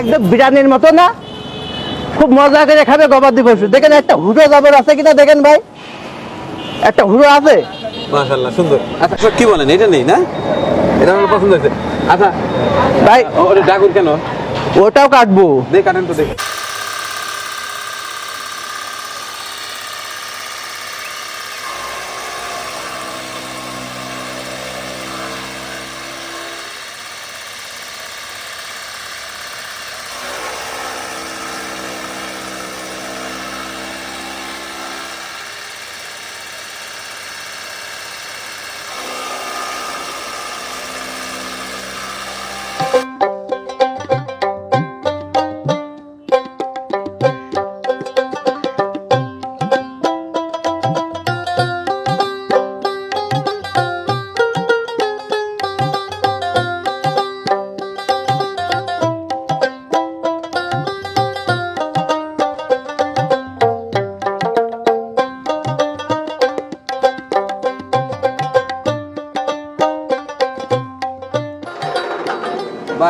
একদম বিরিয়ানির মতো না? খুব মজা করে খাবে গবাদি পশু। দেখেন একটা হুড়ো জাবর আছে কিনা দেখেন ভাই। একটা হুড়ো আছে? মাশাআল্লাহ সুন্দর। আচ্ছা কি বলেন এটা নেই না? এটা আমার পছন্দ হয়েছে। আচ্ছা ভাই ওটা ডাকুন কেন? ওটাও কাটবো। দেখ কাটেন তো দেখি।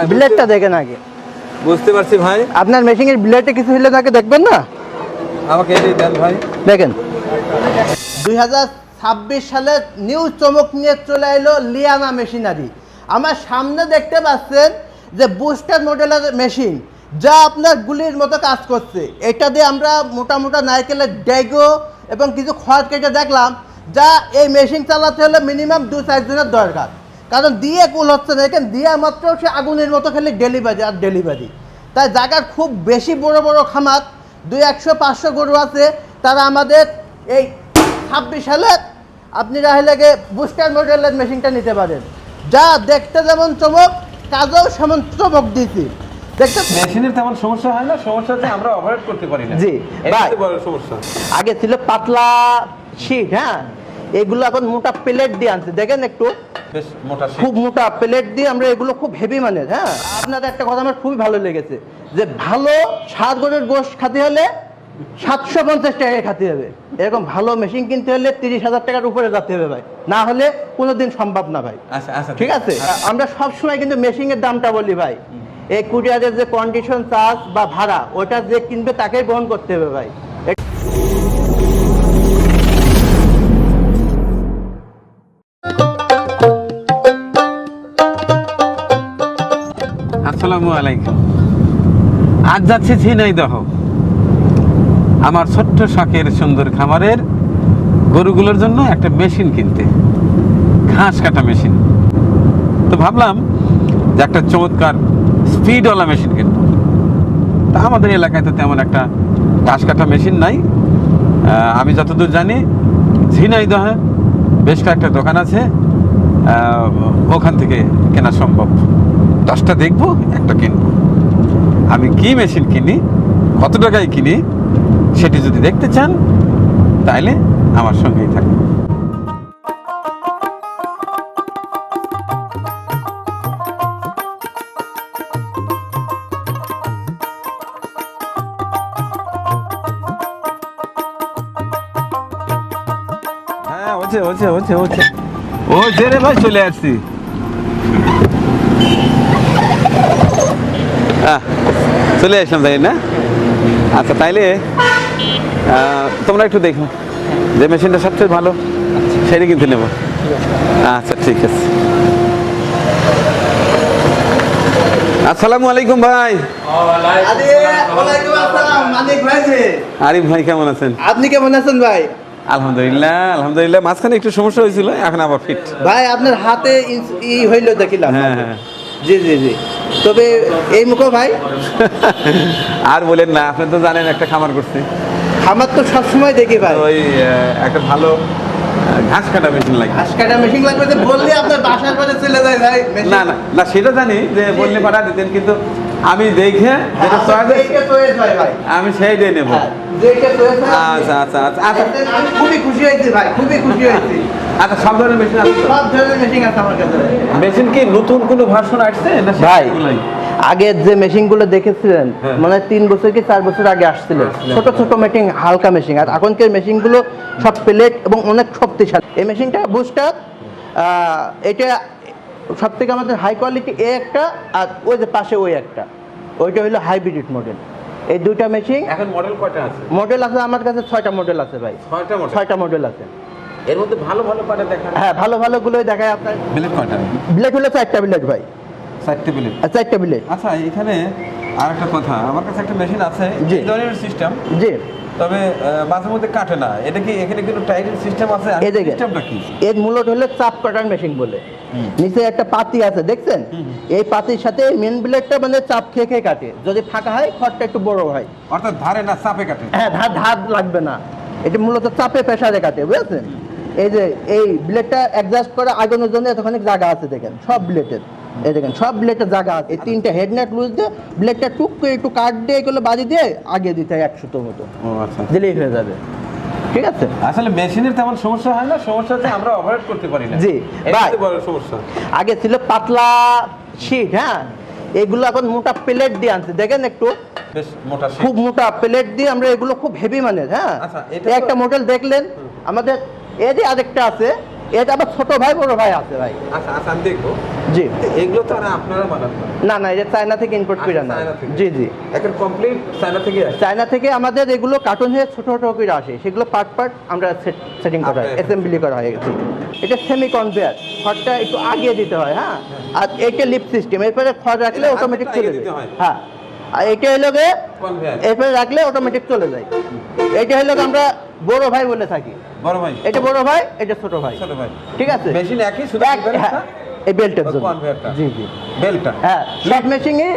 ব্লেডটা দেখেন আগে। বুঝতে পারছি ভাই। আপনার মেশিনের ব্লেডে কিছু হলে তাকে দেখবেন না? আমাকে এটাই দেন ভাই। দেখেন। দুই হাজার ছাব্বিশ সালে নিউ চমক নিয়ে চলে এলো লিয়ানা মেশিনারি আমার সামনে দেখতে পাচ্ছেন যে বুস্টার মডেলের মেশিন যা আপনার গুলির মতো কাজ করছে। এটা দিয়ে আমরা মোটা মোটা নারকেলের ডেগো এবং কিছু খড় কেটে দেখলাম যা এই মেশিন চালাতে হলে মিনিমাম দু চারজনের দরকার। কারণ দিয়ে কুল হচ্ছে না এখানে দিয়ে মাত্র সে আগুনের মতো খেলে ডেলিভারি আর ডেলিভারি। তাই জায়গার খুব বেশি বড় বড় খামার দুই একশো পাঁচশো গরু আছে তারা আমাদের এই ছাব্বিশ সালে আপনি রাহিলেগে বুস্টার মডেলের মেশিনটা নিতে পারেন। যা দেখতে যেমন চমক কাজেও সেমন চমক দিয়েছি। দেখতে মেশিনের তেমন সমস্যা হয় না সমস্যা হচ্ছে আমরা অপারেট করতে পারি না। জি, সমস্যা। আগে ছিল পাতলা শীট হ্যাঁ? এগুলো এখন মোটা প্লেট দিয়ে আনছে। দেখেন একটু। মোটা খুব মোটা প্লেট দিয়ে আমরা এগুলো খুব হেভি মানের হ্যাঁ? আপনার একটা কথা আমার খুবই ভালো লেগেছে যে ভালো সাত গরের গোশ খাতে হলে সাতশো পঞ্চাশ টাকায় খাতে হবে। এরকম ভালো মেশিন কিনতে হলে তিরিশ হাজার টাকার উপরে যেতে হবে ভাই। না হলে কোনোদিন সম্ভব না ভাই। আচ্ছা আচ্ছা ঠিক আছে? আমরা সব সময় কিন্তু মেশিনের দামটা বলি ভাই। এই কুরিয়ারের যে কন্ডিশন চার্জ বা ভাড়া ওটা যে কিনবে তাকেই বহন করতে হবে ভাই। আসসালামু আলাইকুম। আজ যাচ্ছি ঝিনাইদহ। আমার ছোট্ট শখের সুন্দর খামারের গরুগুলোর জন্য একটা মেশিন কিনতে। ঘাস কাটা মেশিন। তো ভাবলাম যে একটা চমৎকার স্পিডওয়ালা মেশিন কিনবো। তা আমাদের এলাকায় তো তেমন একটা ঘাস কাটা মেশিন নাই। আমি যতদূর জানি ঝিনাইদহে বেশ কয়েকটা দোকান আছে। ওখান থেকে কেনা সম্ভব। দশটা দেখব, একটা কিনবো। আমি কি মেশিন কিনি, কত টাকায় কিনি, সেটি যদি দেখতে চান, তাইলে আমার সঙ্গেই থাকুন। হচ্ছে হচ্ছে হচ্ছে হচ্ছে ও যে রে ভাই, চলে আসছি। চলে আসলাম তাই না? আচ্ছা তাইলে তোমরা একটু দেখো যে মেশিনটা সবচেয়ে ভালো সেটা কিনতে নেব। আচ্ছা ঠিক আছে। আসসালামু আলাইকুম ভাই। আরিফ ভাই কেমন আছেন? আপনি কেমন আছেন ভাই? আলহামদুলিল্লাহ আলহামদুলিল্লাহ। মাঝখানে একটু সমস্যা হয়েছিল এখন আবার ফিট ভাই আপনার হাতে ই- হইল দেখিলাম। হ্যাঁ হ্যাঁ। জি জি জি। তবে এই মুখো ভাই? আর বলেন না আপনি তো জানেন একটা খামার করছে। আমার তো সবসময় দেখি ভাই। ওই একটা ভালো ঘাস কাটা মেশিন লাগে ঘাস কাটা মেশিন লাগবে যে বললে আপনার বাসার পরে চলে যায় ভাই না না না সেটা জানি যে বললে পাঠা দিতেন কিন্তু আমি দেখে যেটা আচ্ছা, চয়েস হয় ভাই। আমি সেই দিয়ে নেব। হ্যাঁ, আচ্ছা আচ্ছা আচ্ছা আচ্ছা। আমি খুবই খুশি হয়েছি ভাই খুবই খুশি হয়েছি। আচ্ছা সব ধরনের মেশিন আছে সব ধরনের মেশিন আছে আমার কাছে। মেশিন কি নতুন কোনো ভার্সন আসছে না ভাই? আগের যে মেশিনগুলো দেখেছিলেন হ্যাঁ। মানে তিন বছর কি চার বছর আগে আসছিল? আসছিল। ছোট ছোট মেশিন হালকা মেশিন আর এখনকার মেশিনগুলো সব প্লেট এবং অনেক শক্তিশালী। এই মেশিনটা বুস্টার এটা সব থেকে আমাদের হাই কোয়ালিটি এ একটা আর ওই যে পাশে ওই একটা। ওইটা হলো হাইব্রিড মডেল এই দুইটা মেশিন এখন মডেল কয়টা আছে? মডেল আছে আমার কাছে ছয়টা মডেল আছে ভাই। ছয়টা মডেল ছয়টা মডেল আছে। এর মধ্যে ভালো ভালো পাটা দেখান? হ্যাঁ ভালো ভালো গুলোই দেখায় আপনার। বিলেট কয়টা? ব্লেড হলো চারটা ব্লেড ভাই। চারটে বিলেট আর চারটা ব্লেড আচ্ছা এখানে আর একটা কথা। আমার কাছে একটা মেশিন আছে। এই ধরনের সিস্টেম জি। তবে মাঝে মধ্যে কাটে না। এটা কি এখানে কিন্তু টাইটেল সিস্টেম আছে? এই দেখেন সিস্টেমটা কি? এর মূলত হলো চাপ কাটার মেশিন বলে। নিচে একটা পাতি আছে দেখছেন? এই পাতির সাথে মেন ব্লেডটা মানে চাপ খেয়ে খেয়ে কাটে। যদি ফাঁকা হয় খড়টা একটু বড় হয়। অর্থাৎ ধারে না চাপে কাটে। হ্যাঁ ধার ধার লাগবে না। এটা মূলত চাপে প্রেসারে কাটে বুঝেছেন? এই যে এই ব্লেডটা অ্যাডজাস্ট করে আগানোর জন্য এতখানি জায়গা আছে দেখেন সব ব্লেডের এই দেখেন সব ব্লেডের জায়গা আছে। এই তিনটা হেডনেট লুজ দিয়ে ব্লেডটা টুক করে একটু কাট দিয়ে এগুলো বাজি দিয়ে আগে দিতে হয় একশো মতো। আচ্ছা। দিলেই হয়ে যাবে। ঠিক আছে? আসলে মেশিনের তেমন সমস্যা হয় না সমস্যা হচ্ছে আমরা অপারেট করতে পারি না। জি। বড় সমস্যা। আগে ছিল পাতলা শিট হ্যাঁ? এগুলো এখন মোটা প্লেট দিয়ে আনছে। দেখেন একটু। মোটা খুব মোটা প্লেট দিয়ে আমরা এগুলো খুব হেভি মানের হ্যাঁ? আচ্ছা, তো- একটা মডেল দেখলেন? আমাদের এর যে আরেকটা আছে এটা আবার ছোট ভাই বড় ভাই আছে ভাই। আচ্ছা আচ্ছা আমি দেখব। জি। এগুলো তো আর আপনারা বানান না। না এটা চায়না থেকে ইম্পোর্ট করে না আচ্ছা। জি জি। এখন কমপ্লিট চায়না থেকে চায়না থেকে আমাদের এগুলো কার্টুন হয়ে ছোট ছোট করে আসে। সেগুলো পার্ট পার্ট আমরা সেটিং করা হয় অ্যাসেম্বলি করা হয়। এটা সেমি কনভেয়ার খড়টা একটু আগিয়ে দিতে হয় হ্যাঁ? আর এটা লিপ সিস্টেম এরপরে খড় রাখলে অটোমেটিক চলে দিতে যায়। হয়? আর এটা হলো গে এরপরে রাখলে অটোমেটিক চলে যায়। এটা হলো আমরা বড় ভাই বলে থাকি। বড় ভাই। এটা বড় ভাই এটা ছোট ভাই। ছোট ভাই। ঠিক আছে? মেশিন একই শুধু হ্যাঁ, এই বেল্টের জন্য। জি জি। বেলটা হ্যাঁ সব মেশিনে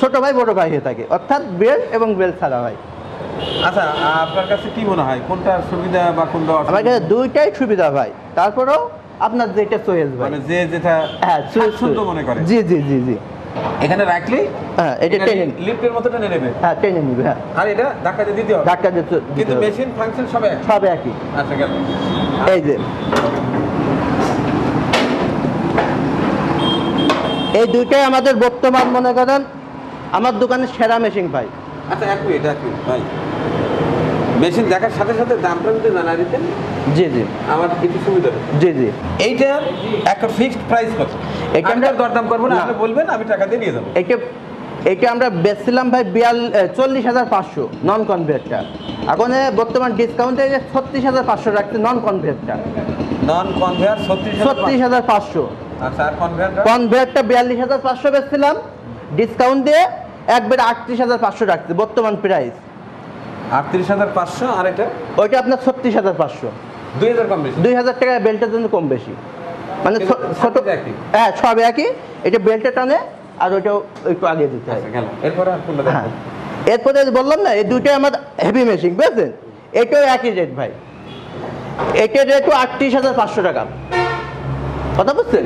ছোট ভাই বড় ভাই হয়ে থাকে। অর্থাৎ বেল্ট এবং বেল্ট ছাড়া ভাই আচ্ছা আপনার কাছে কি মনে হয়? কোনটা সুবিধা বা কোনটা আমার কাছে দুইটাই সুবিধা ভাই তারপরেও আপনার যেটা চয়েস ভাই। মানে যে যেটা হ্যাঁ সুন্দর মনে করে। জি জি জি জি। এখানে রাখলেই হ্যাঁ এটা টেনে লিফটের মতো টেনে নেবে। হ্যাঁ টেনে নিবে হ্যাঁ। আর এটা ধাক্কা দিয়ে দিতে হবে। ধাক্কা দিতে কিন্তু মেশিন ফাংশন সব এক সব একই। আচ্ছা গেল। এই যে। এই দুইটাই আমাদের বর্তমান মনে করেন আমার দোকানে সেরা মেশিন ভাই। আচ্ছা এক মিনিট এক মিনিট ভাই। মেশিন দেখার সাথে সাথে দামটা যদি জানা দিতেন। জি জি। আমার কিছু সুবিধা জি জি। এইটার একটা ফিক্সড প্রাইস কত? আমরা- দরদাম করব না না। আপনি বলবেন আমি টাকা দিয়ে নিয়ে যাব। এটা এটা আমরা বেচছিলাম ভাই বিয়াল চল্লিশ হাজার পাঁচশো নন এখন বর্তমান ডিসকাউন্টে ছত্রিশ হাজার পাঁচশো রাখছে নন নন কনভেয়ার ছত্রিশ হাজার পাঁচশো। আচ্ছা কনভেয়ারটা বিয়াল্লিশ হাজার পাঁচশো বেচছিলাম। ডিসকাউন্ট দিয়ে একবার আটত্রিশ হাজার পাঁচশো রাখছে বর্তমান প্রাইস আটত্রিশ হাজার পাঁচশো আর এটা? ওইটা আপনার ছত্রিশ হাজার পাঁচশো। দুই হাজার কম বেশি। দুই হাজার টাকা বেল্টের জন্য কম বেশি। মানে ছোট হ্যাঁ সব একই। এটা বেল্টে টানে আর ওইটাও একটু আগে দিতে হয়। আচ্ছা এরপরে হ্যাঁ। এরপরে বললাম না এই দুইটাই আমার হেভি মেশিন বুঝেছেন? এটাও একই রেট ভাই। এটার রেটও আটত্রিশ হাজার পাঁচশো টাকা। কথা বুঝছেন?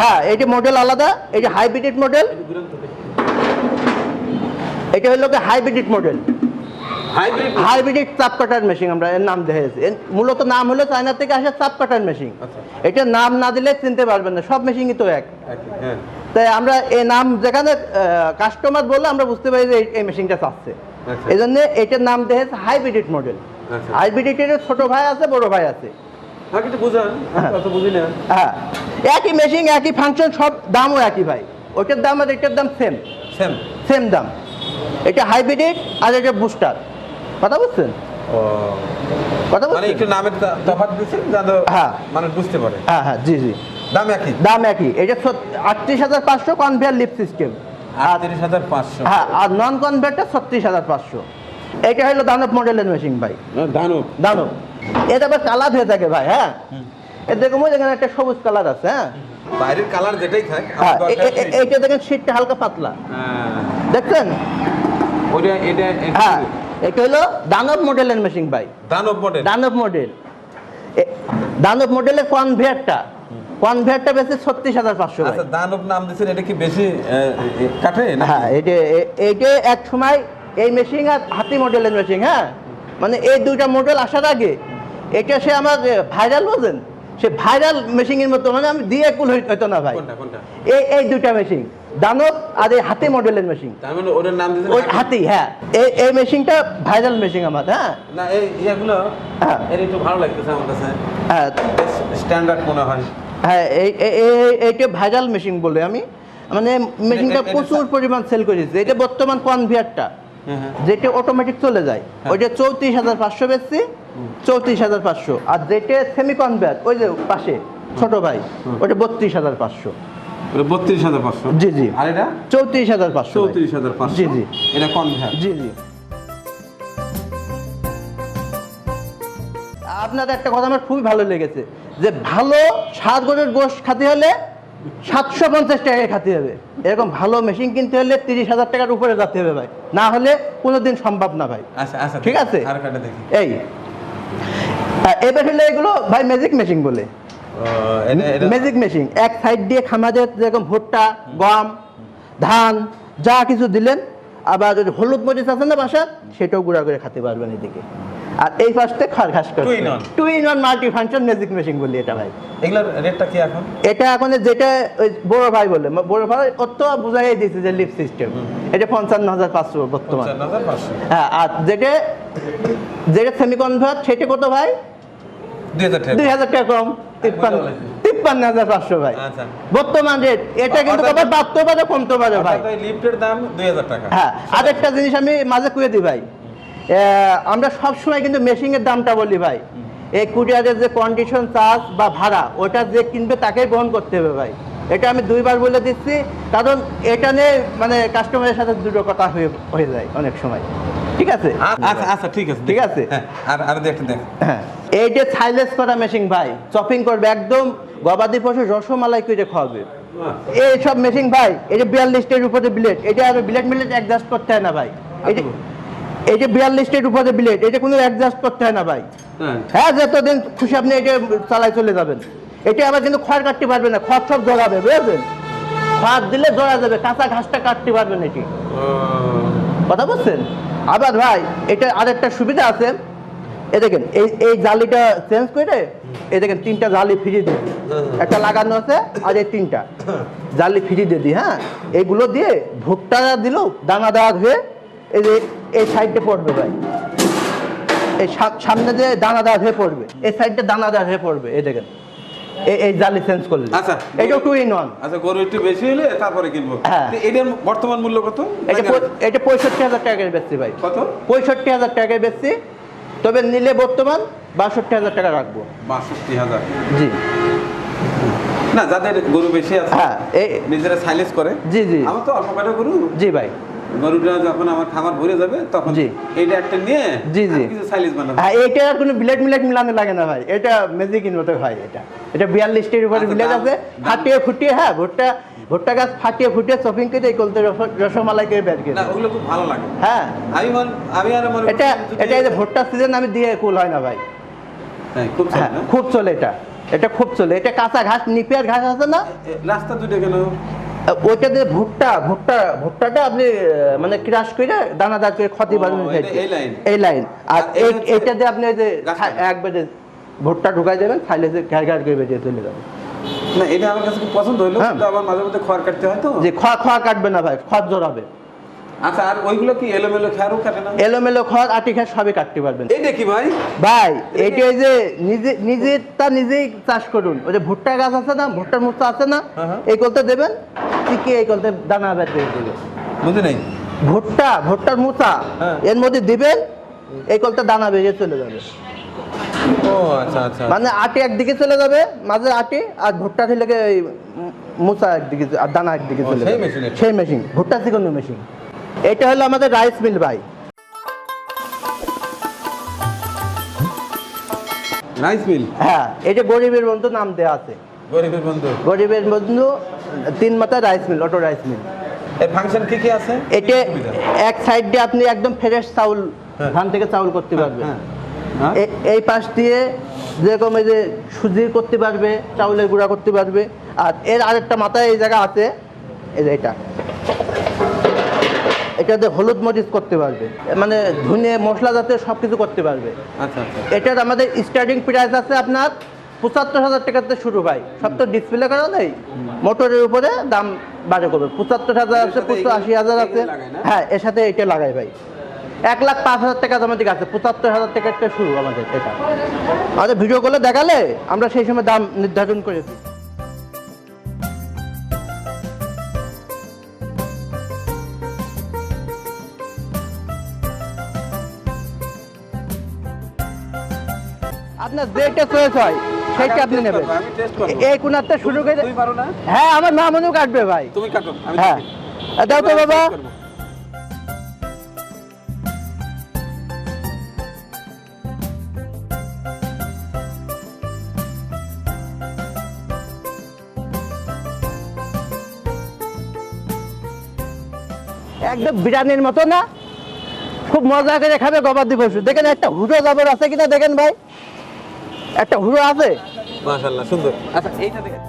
হ্যাঁ। এটা মডেল আলাদা এটা হাইব্রিড মডেল এটা হলো হাইব্রিড মডেল হাইব্রিড চাপ কাটার মেশিন আমরা এর নাম দেখেছি মূলত নাম হলো চায়না থেকে আসা চাপ কাটার মেশিন। এটার নাম না দিলে চিনতে পারবেন না সব মেশিনই তো এক। হ্যাঁ। তাই আমরা এই নাম যেখানে কাস্টমার বললে আমরা বুঝতে পারি যে এই- মেশিনটা চাচ্ছে। আচ্ছা। এই জন্য এটার নাম দেখেছে হাইব্রিড মডেল। হাইব্রিডের ছোট ভাই আছে বড় ভাই আছে। বুঝি না। হ্যাঁ। একই মেশিন একই ফাংশন সব দামও একই ভাই। ওইটার দাম আর এটার দাম সেম সেম সেম দাম। এটা হাইব্রিড আর এটা বুস্টার কথা বুঝছেন ও। কথা মানে বুঝছেন একটু নামের তা- তফাৎ দিচ্ছেন যাতে হ্যাঁ। মানুষ বুঝতে পারে। হ্যাঁ হ্যাঁ জি জি। দাম একই? দাম একই। এটা আটত্রিশ হাজার পাঁচশো কনভেয়ার লিপ সিস্টেম আটত্রিশ হাজার পাঁচশো। হ্যাঁ আর নন ছত্রিশ হাজার পাঁচশো। এটা হলো দানব মডেলের মেশিন ভাই। দানব। দানব। এটা আবার কালার হয়ে থাকে ভাই হ্যাঁ? দেখুন এখানে একটা সবুজ কালার আছে হ্যাঁ? বাইরের কালার যেটাই থাক হ্যাঁ। এইটা দেখেন শীতটা হালকা পাতলা। হ্যাঁ। দেখছেন? ওইটা এটা হ্যাঁ। এটা হলো দানব মডেলের মেশিন ভাই। দানব মডেল। দানব মডেল। দানব মডেলের কনভেয়ারটা কনভেয়ারটা বেশি ছত্রিশ হাজার পাঁচশো আচ্ছা দানব নাম দিচ্ছেন এটা কি বেশি কাটে হ্যাঁ এটা এইটা এক সময় এই মেশিন আর হাতি মডেলের মেশিন হ্যাঁ? মানে এই দুইটা মডেল আসার আগে এটা সে আমার ভাইরাল বোঝেন সে ভাইরাল মেশিনের মতো মানে আমি দিয়ে কুল হইতো না ভাই। এই এই দুটা মেশিন দানব আর এই হাতে মডেলের মেশিন মানে ওটার নাম ওই হাতি হ্যাঁ। এই এই মেশিনটা ভাইরাল মেশিন আমার হ্যাঁ। না এই ইয়েগুলো হ্যাঁ। এর একটু ভালো লাগতেছে আমার কাছে। হ্যাঁ। স্ট্যান্ডার্ড মনে হয়। হ্যাঁ এই এই- এই- এইটা ভাইরাল মেশিন বলে আমি। মানে মেশিনটা এ- প্রচুর পরিমাণ সেল করেছে। এটা বর্তমান কনভিয়ারটা যেটা অটোমেটিক চলে যায়। ওইটা চৌত্রিশ হাজার পাঁচশো বেচছি চৌত্রিশ হাজার পাঁচশো। আর যেটা সেমি কনভিয়ার ওই যে পাশে ছোট ভাই ওটা বত্রিশ হাজার পাঁচশো। বত্রিশ হাজার পাঁচশো? জি জি। আর এটা? চৌত্রিশ হাজার পাঁচশো চৌত্রিশ হাজার পাঁচশো? জি জি। এটা কনভ্যার জি জি। আপনার একটা কথা আমার খুবই ভালো লেগেছে যে ভালো সাত গরের গোশ খেতে হলে সাতশো পঞ্চাশ টাকায় খেতে হবে। এরকম ভালো মেশিন কিনতে হলে তিরিশ হাজার টাকার উপরে যেতে হবে ভাই। না হলে কোনোদিন সম্ভব না ভাই। আচ্ছা আচ্ছা ঠিক আছে? এই। এবার হলে এগুলো ভাই ম্যাজিক মেশিন বলে। ম্যাজিক মেশিন এক সাইড দিয়ে খামাজের যেরকম ভুট্টা গম ধান যা কিছু দিলেন আবার যদি হলুদ মরিচ আছে না বাসার সেটাও গুঁড়া করে খেতে পারবেন এদিকে। আর এই পাশে খড় ঘাস করে. Two in one multi function magic machine বলি এটা ভাই। এগুলোর রেটটা কি এখন? এটা এখন যেটা ওই বড় ভাই বলে বড় ভাই অত বুঝাই দিয়েছে যে লিপ সিস্টেম এটা পঞ্চান্ন হাজার পাঁচশো বর্তমান। হ্যাঁ আর যেটা যেটা সেমি কনভার্ট সেটা কত ভাই? দুই হাজার টাকা। কম। তিপ্পান্ন তিপ্পান্ন হাজার পাঁচশো ভাই। আচ্ছা। বর্তমান রেট এটা কিন্তু আবার বাড়তে পারে কমতে পারে ভাই। লিফটের দাম দুই হাজার টাকা। হ্যাঁ আরেকটা জিনিস আমি মাঝে কুয়ে দিই ভাই। আমরা সব সময় কিন্তু মেশিনের দামটা বলি ভাই। এই কুরিয়ারের যে কন্ডিশন চার্জ বা ভাড়া ওটা যে কিনবে তাকে বহন করতে হবে ভাই। এটা আমি দুইবার বলে দিচ্ছি কারণ এটা নিয়ে মানে কাস্টমারের সাথে দুটো কথা হয়ে হয়ে যায় অনেক সময়। ঠিক আছে? আচ্ছা আচ্ছা ঠিক আছে ঠিক আছে? হ্যাঁ আর আর দেখতে দেখ হ্যাঁ এই যে সাইলেন্স করা মেশিন ভাই চপিং করবে একদম গবাদি পশু রসমালাই করে খাওয়াবে। এই সব মেশিন ভাই এই যে বিয়াল্লিশটার উপরে বিলেট এটা আর বিলেট মিলেট অ্যাডজাস্ট করতে হয় না ভাই। এই যে এই যে বিয়াল্লিশটার উপরে বিলেট এটা কোনো অ্যাডজাস্ট করতে হয় না ভাই। হ্যাঁ। হ্যাঁ যতদিন খুশি আপনি এটা চালাই চলে যাবেন। এটা আবার কিন্তু খড় কাটতে পারবে না খড় সব জড়াবে বুঝলেন খড় দিলে জড়া যাবে কাঁচা ঘাসটা কাটতে পারবেন এটি। কথা বলছেন? আবার ভাই এটা আরেকটা সুবিধা আছে। এ দেখেন এই এই জালিটা চেঞ্জ করে এই দেখেন তিনটা জালি ফ্রি দিয়ে দিই একটা লাগানো আছে আর এই তিনটা। জালি ফ্রি দিয়ে দিই হ্যাঁ? এইগুলো দিয়ে ভুট্টা দিলেও দানা দেওয়া হয়ে এই যে এই সাইডে পড়বে ভাই। এই সামনে যে দানা দেওয়া হয়ে পড়বে। এই সাইডে দানা দেওয়া হয়ে পড়বে এই দেখেন। এই জালি চেঞ্জ করলে। আচ্ছা। এটাও টু ইন ওয়ান আচ্ছা গরু একটু বেশি হলে তারপরে কিনবো। হ্যাঁ। এটার বর্তমান মূল্য কত? এটা এটা পঁয়ষট্টি হাজার টাকায় বেচছি ভাই। কত? পঁয়ষট্টি হাজার টাকায় বেচছি। তবে নিলে বর্তমান বাষট্টি হাজার টাকা রাখব। বাষট্টি হাজার। জি। না যাদের গরু বেশি আছে হ্যাঁ এই নিজেরা সাইলেন্স করে। জি, জি। আমার তো অল্প কটা গরু? জি ভাই। গরুটা যখন আমার খামার ভরে যাবে তখন জি। এইটা একটা নিয়ে জি, জি। কিছু বানাবো। হ্যাঁ এটা কোনো মিলেট মিলানো লাগে না ভাই। এটা ম্যাজিক হয় এটা। এটা বিয়াল্লিশটির উপরে আচ্ছা, আছে। ফাটিয়ে ফুটিয়ে হ্যাঁ ভুট্টা ভুট্টা গাছ ফাটিয়ে ফুটিয়ে চপিং করে এই কলতে রসমালাই করে বের করে ওগুলো খুব ভালো লাগে। হ্যাঁ। আমি মন আমি আর এটা এটা এই যে ভুট্টার সিজন আমি দিয়ে কুল হয় না ভাই। হ্যাঁ খুব হ্যাঁ চলে খুব চলে এটা। এটা খুব চলে। এটা কাঁচা ঘাস নিপিয়ার ঘাস আছে না? রাস্তা দুটো কেন? ওইটা দিয়ে ভুট্টা ভুট্টা ভুট্টাটা আপনি মানে ক্রাশ করে দানাদার করে ক্ষতি বানানো এই লাইন। এই লাইন। আর আর এই এই- এইটা দিয়ে আপনি যে লাগানো। একবারে ভুট্টা ঢুকাই দেবেন খাইলে যে ঘ্যার ঘ্যার করে বেরিয়ে চলে যাবে। না এটা আমার কাছে খুব পছন্দ হলো আমার কিন্তু আবার মাঝে মধ্যে খড় কাটতে হয় তো। যে খড় খড় কাটবে না ভাই খড় জড়াবে। আচ্ছা আর ওইগুলো কি এলোমেলো খেয়ারও কাটে না? এলোমেলো খড় আটি খড় সবই কাটতে পারবেন। এই দেখি ভাই। ভাই এইটা ওই যে নিজে নিজেরটা নিজেই চাষ করুন। ওই যে ভুট্টা গাছ আছে না ভুট্টার মুচা আছে না হ্যাঁ। এই কলতে দেবেন ঠিকই এই কলতে দানা বের করে দেবে বুঝি নাই? ভুট্টা ভুট্টার হ্যাঁ। এর মধ্যে দিবেন এই কলটা দানা বেরিয়ে চলে যাবে। ও আচ্ছা আচ্ছা। মানে আটি একদিকে চলে যাবে মাঝে আটি আর ভুট্টা মুচা একদিকে আর দানা একদিকে চলে যাবে। সেই মেশিন ভুট্টা চিকন মেশিন এটা হলো আমাদের রাইস মিল ভাই। Rice mill? হ্যাঁ এটা গরিবের বন্ধু নাম দেওয়া আছে। গরিবের বন্ধু? গরিবের বন্ধু তিন মাথা rice mill auto rice mill. এর ফাংশন কি কি আছে? এটা এক সাইড দিয়ে আপনি একদম ফ্রেশ চাউল হ্যাঁ। ধান থেকে চাউল করতে পারবেন। হ্যাঁ। হ্যাঁ? এই পাশ দিয়ে যেরকম এই যে সুজি করতে পারবে চাউলের গুঁড়া করতে পারবে আর এর আরেকটা মাথায় এই জায়গা আছে এই যে এটা। এটাতে হলুদ মরিচ করতে পারবে। মানে ধুনে মশলা জাতীয় সব কিছু করতে পারবে। আচ্ছা আচ্ছা। এটার আমাদের স্টার্টিং প্রাইস আছে আপনার পঁচাত্তর হাজার টাকাতে শুরু হয় সব তো ডিসপ্লে করা নেই মোটরের উপরে দাম বাড়ে করবে পঁচাত্তর হাজার আছে পঁচিশ আশি হাজার আছে? হ্যাঁ এর সাথে এটা লাগাই ভাই। এক লাখ পাঁচ হাজার টাকা আমাদের আছে পঁচাত্তর হাজার টাকা একটা শুরু আমাদের এটা। আমাদের ভিডিও করলে দেখালে আমরা সেই সময় দাম নির্ধারণ করেছি। আপনার যেটা চয়েস হয় সেইটা আপনি নেবেন। এই হ্যাঁ আমার কাটবে ভাই। তুমি কাটো হ্যাঁ। দাও তো বাবা। একদম বিরিয়ানির মতো না? খুব মজা করে খাবে গবাদি পশু। দেখেন একটা হুড়ো জাবর আছে কিনা দেখেন ভাই। একটা হুড়ো আছে মাশাআল্লাহ সুন্দর আচ্ছা এইটা দেখে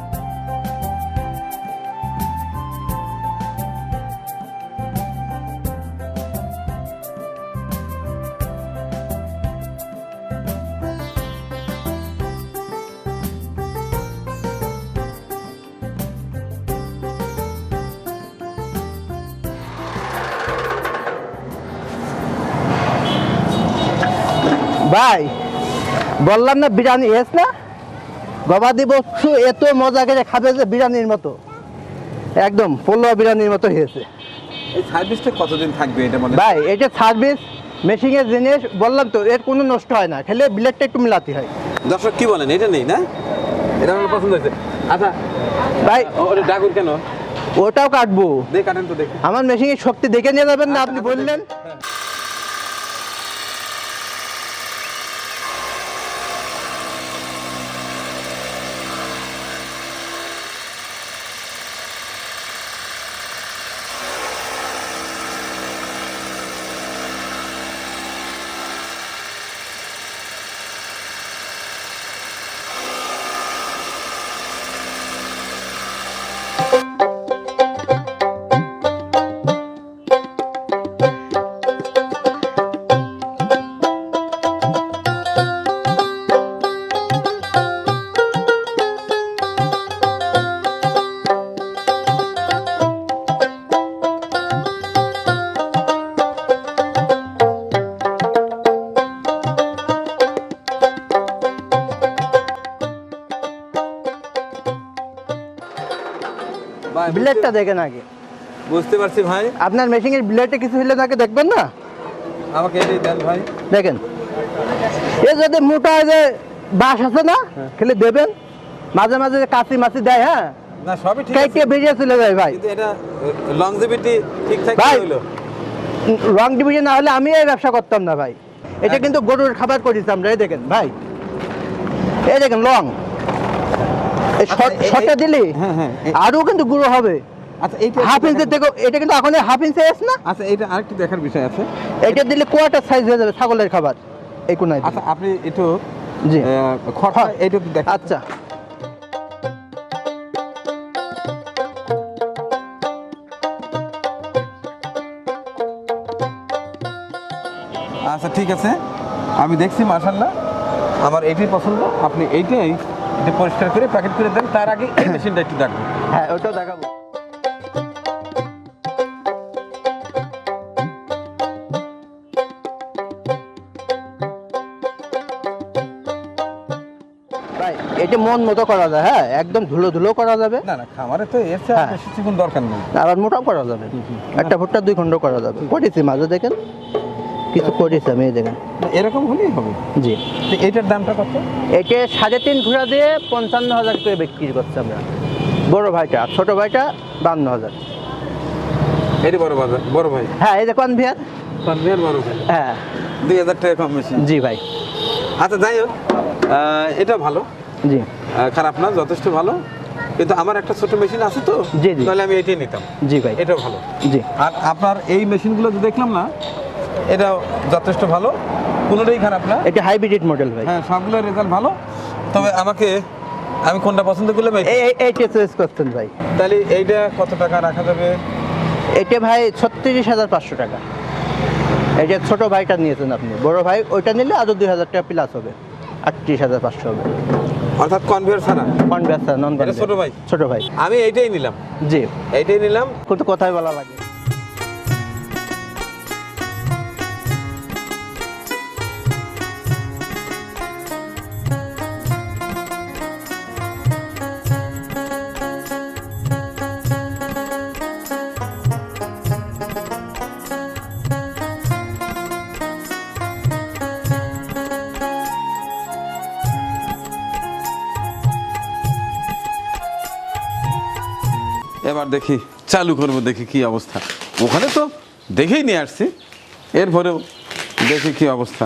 ভাই বললাম না বিরিয়ানি এস না? গবাদি পশু এত মজা করে খাবে যে বিরিয়ানির মতো। একদম পোলোয়া বিরিয়ানির মতো হয়েছে। এই সার্ভিসটা কতদিন থাকবে এটা মনে ভাই এটা সার্ভিস মেশিনের জিনিস বললাম তো এর কোনো নষ্ট হয় না। খেলে বিলেটটা একটু মিলাতে হয়। দর্শক কি বলেন? এটা নেই না? এটা আমার পছন্দ হয়েছে। আচ্ছা ভাই ওটা ডাকুর কেন? ওটাও কাটবো। দেখ কাটেন তো দেখি। আমার মেশিনের শক্তি দেখে নিয়ে যাবেন না আপনি বললেন? ভাই, বিলেটটা দেখেন আগে। বুঝতে পারছি ভাই। আপনার মেশিনের বিলেটে কিছু হলে তাকে দেখবেন না? আমাকে এটাই দেন ভাই। দেখেন। এ যদি মোটা যে বাঁশ আছে না খেলে দেবেন। মাঝে মাঝে যে কাঁচি মাছি দেয় হ্যাঁ? না সবই ঠিক আছে। কেটে বেরিয়ে চলে যায় ভাই। কিন্তু এটা লংজিভিটি ঠিকঠাক ভাই। হলো রং ডিভিশন না হলে আমি এই ব্যবসা করতাম না ভাই। এটা হ্যাঁ। কিন্তু গরুর খাবার করেছি আমরা এই দেখেন ভাই। এই দেখেন লং এই আচ্ছা, এই- এই- শর্টটা দিলি? হ্যাঁ, হ্যাঁ, এই- আরও কিন্তু গুঁড়ো হবে। আচ্ছা এইটা হাফ। থেকে এটা কিন্তু এখন হাফ ইঞ্চি এস না? আচ্ছা এটা আরেকটু দেখার বিষয় আছে। এটা দিলে কোয়াটার সাইজ হয়ে যাবে ছাগলের খাবার এই কোনায় আচ্ছা আপনি একটু জি। খড়টা। এইটুকু দেখান। আচ্ছা। আচ্ছা ঠিক আছে। আমি দেখছি মাশাল্লাহ আমার এইটাই পছন্দ। আপনি এইটাই এটা পরিষ্কার করে প্যাকেট করে দেন। তার আগে এই মেশিনটা একটু দেখব। হ্যাঁ ওটাও দেখাবো। এটা মন মতো করা যায় হ্যাঁ? একদম ধুলো ধুলো করা যাবে। না না খামারে তো এর চেয়ে হ্যাঁ। বেশি চিকুন দরকার নেই। আবার মোটাও করা যাবে। একটা ভুট্টা দুই খণ্ড করা যাবে। করেছি মাঝে দেখেন কিছু করেছি আমি দেখেন। এরকম হলেই হবে। জি। তো এইটার দামটা কত? একে সাড়ে তিন ঘোড়া দিয়ে পঞ্চান্ন হাজার করে বিক্রি করছি আমরা। বড় ভাইটা ছোট ভাইটা বান্ন হাজার। এটি বড় বাজার বড় ভাই। হ্যাঁ এই যে কনভিয়ার কনভেয়ার বড় ভাই? হ্যাঁ। দুই হাজার টাকা কম বেশি। জি ভাই। আচ্ছা যাই হোক এটা ভালো। জি। খারাপ না যথেষ্ট ভালো। কিন্তু আমার একটা ছোট মেশিন আছে তো জি, জি। তাহলে আমি এটাই নিতাম। জি ভাই। এটাও ভালো। জি। আর আপনার এই মেশিনগুলো যে দেখলাম না এটাও যথেষ্ট ভালো কোনোটাই খারাপ না। এটা হাইব্রিড মডেল ভাই। হ্যাঁ সবগুলোর রেজাল্ট ভালো। তবে আমাকে আমি কোনটা পছন্দ করলাম এই এই এই- এইটা চয়েস করতেন ভাই। তাহলে এইটা কত টাকা রাখা যাবে? এটা ভাই ছত্রিশ হাজার পাঁচশো টাকা। এটা ছোট ভাইটা নিয়েছেন আপনি। বড় ভাই ওইটা নিলে আরও দুই হাজার টাকা প্লাস হবে। আটত্রিশ হাজার পাঁচশো হবে। অর্থাৎ কনভেয়ার ছাড়া কনভেয়ার ছাড়া নন ছোট ভাই? ছোট ভাই। আমি এইটাই নিলাম। জি। এইটাই নিলাম। কত কথাই বলা লাগে? দেখি, চালু করব, দেখি কি অবস্থা। ওখানে তো দেখেই নিয়ে আসছি, এরপরেও দেখি কি অবস্থা।